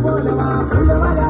Boulevard, Boulevard.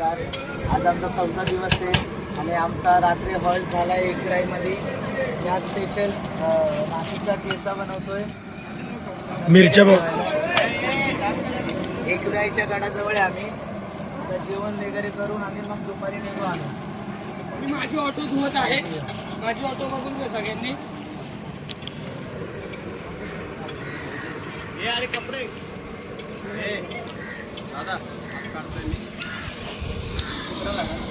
नमस्कार आज आमचा चौथा दिवस आहे आणि आमचा रात्री हॉल्ट झाला आहे एकराईमध्ये या स्पेशल नाशिकचा ठेचा बनवतोय. मिरच्या बघ एकराईच्या गडाजवळ आहे आम्ही. आता जेवण वगैरे करून आणि मग दुपारी निघू आम्ही मी माझी ऑटो धुवत आहे. माझी ऑटो बघून घ्या सगळ्यांनी. हाय 两个。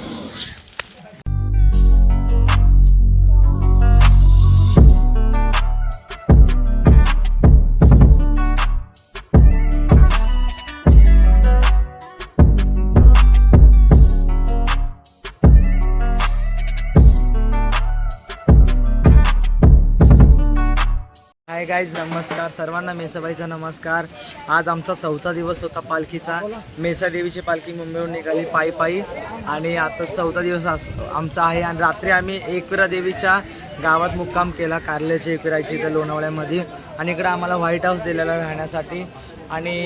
गाईज नमस्कार. सर्वांना मेसाबाईचा नमस्कार. आज आमचा चौथा दिवस होता पालखीचा. मेसादेवीची पालखी मुंबईहून निघाली पायी पायी आणि आता चौथा दिवस अस आमचा आहे. आणि रात्री आम्ही एकविरा देवीच्या गावात मुक्काम केला. कारल्याच्या एकविराची इथं लोणावळ्यामध्ये. आणि इकडं आम्हाला व्हाईट हाऊस दिलेला राहण्यासाठी. आणि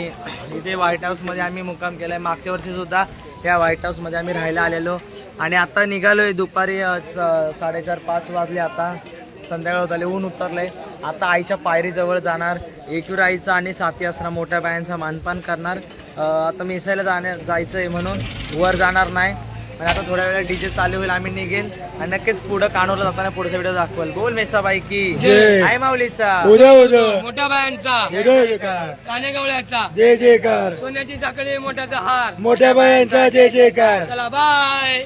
इथे व्हाईट हाऊसमध्ये आम्ही मुक्काम केला आहे मागच्या वर्षीसुद्धा या व्हाईट हाऊसमध्ये आम्ही राहायला आलेलो. आणि आता निघालो आहे दुपारी साडेचार पाच वाजले आता. संध्याकाळ होत आले ऊन उतरलंय. आता आईच्या पायरीजवळ जाणार. एकवीर आईचा आणि साती असणा मोठ्या बायांचा मानपान करणार. आता मिसायला जाण्या जायचं आहे म्हणून. वर जाणार नाही. आणि आता थोड्या वेळा डीजे चालू होईल आम्ही निघेल. आणि नक्कीच पुढं कानवलं जाताना पुढचा व्हिडिओ दाखवेल. बोल मेसाबाई की. जय. आई माऊलीचा. उद्या उद्या. मोठ्या बायांचा. कानेगवळ्याचा जय जयकार. सोन्याची साखळी मोठ्याचा हार. मोठ्या बायांचा जय जयकार. चला बाय.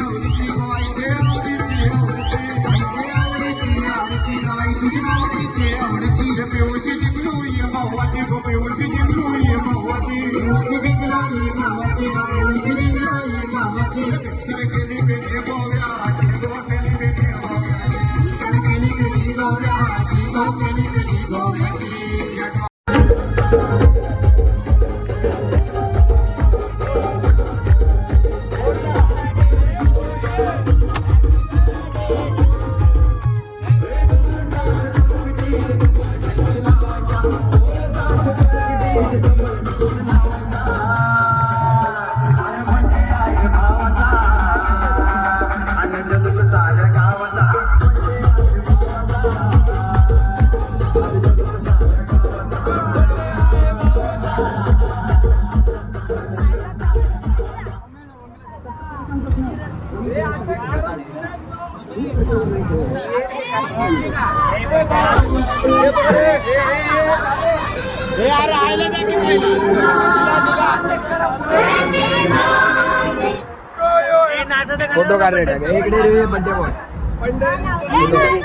फोटो काढले टाके. इकडे रे बड्डे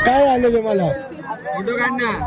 काय आलं ते मला फोटो काढणार